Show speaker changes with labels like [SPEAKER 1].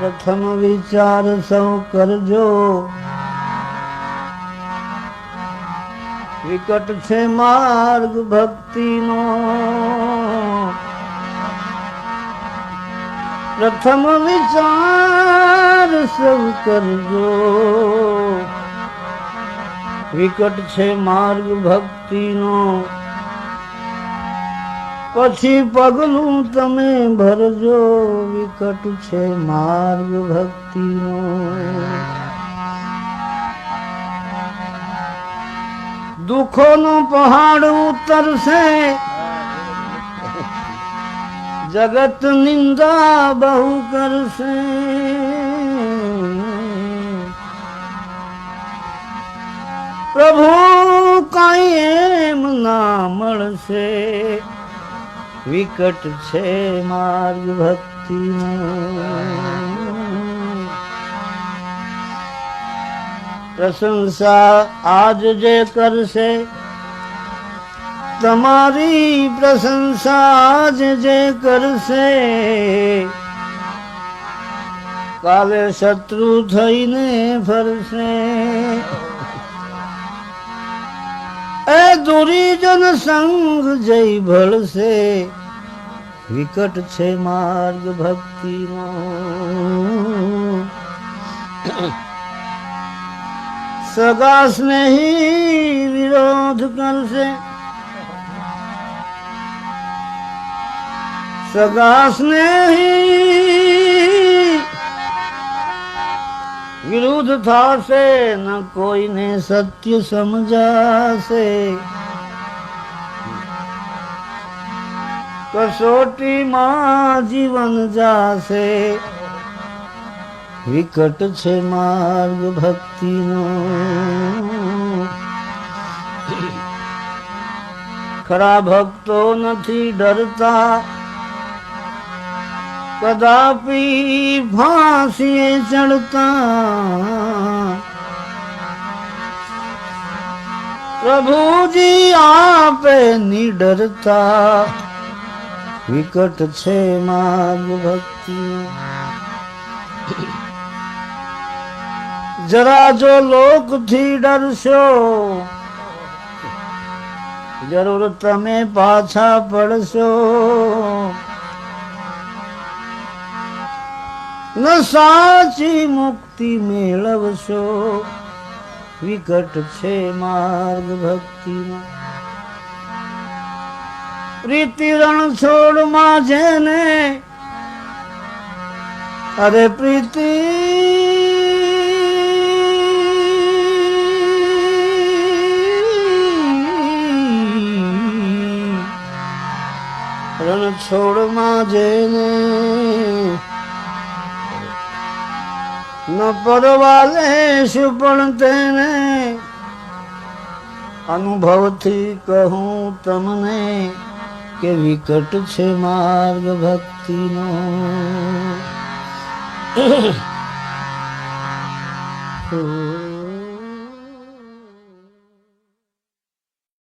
[SPEAKER 1] પ્રથમ વિચાર સૌ કરજો. વિકટ છે માર્ગ ભક્તિનો. પ્રથમ વિચાર સૌ કરજો. વિકટ છે માર્ગ ભક્તિનો. પછી પગલું તમે ભરજો, વિકટ છે માર્ગ ભક્તિનો. દુઃખોનો પહાડ ઉતરશે. જગત નિંદા બહુ કરશે. પ્રભુ કઈ એમ ના મળશે. વિકટ છે માર્ગ ભક્તિ પ્રશંસા આજ જે કરશે, તમારી પ્રશંસા આજ જે કરશે. કાલે શત્રુ થઈને ફરશે. એ દુરીજન સંગ જઈ ભળશે. વિકટ છે માર્ગ ભક્તિનો. સગા સ્નેહી વિરોધ કરશે. સગા સ્નેહી વિરુદ્ધ થશે, ન કોઈને સત્ય સમજાશે. કસોટીમાં જીવન જાશે. વિકટ છે માર્ગ ભક્તિનો. ખરા ભક્તો નથી ડરતા. કદાપી ફાંસીએ ચડતા. પ્રભુજી આપે નિડરતા. વિકટ છે માર્ગ ભક્તિ. જરા જો લોકથી ડરશો, જરૂર તમે પાછા પડશો. ન સાચી મુક્તિ મેળવશો. વિકટ છે માર્ગ ભક્તિમાં પ્રીતિ રણ છોડમાં જેને અરે પ્રીતિ રણ છોડમાં જેને ન પરવાલે શું પણ તેને અનુભવથી કહું તમને કે વિકટ છે માર્ગ ભક્તિનો ઓ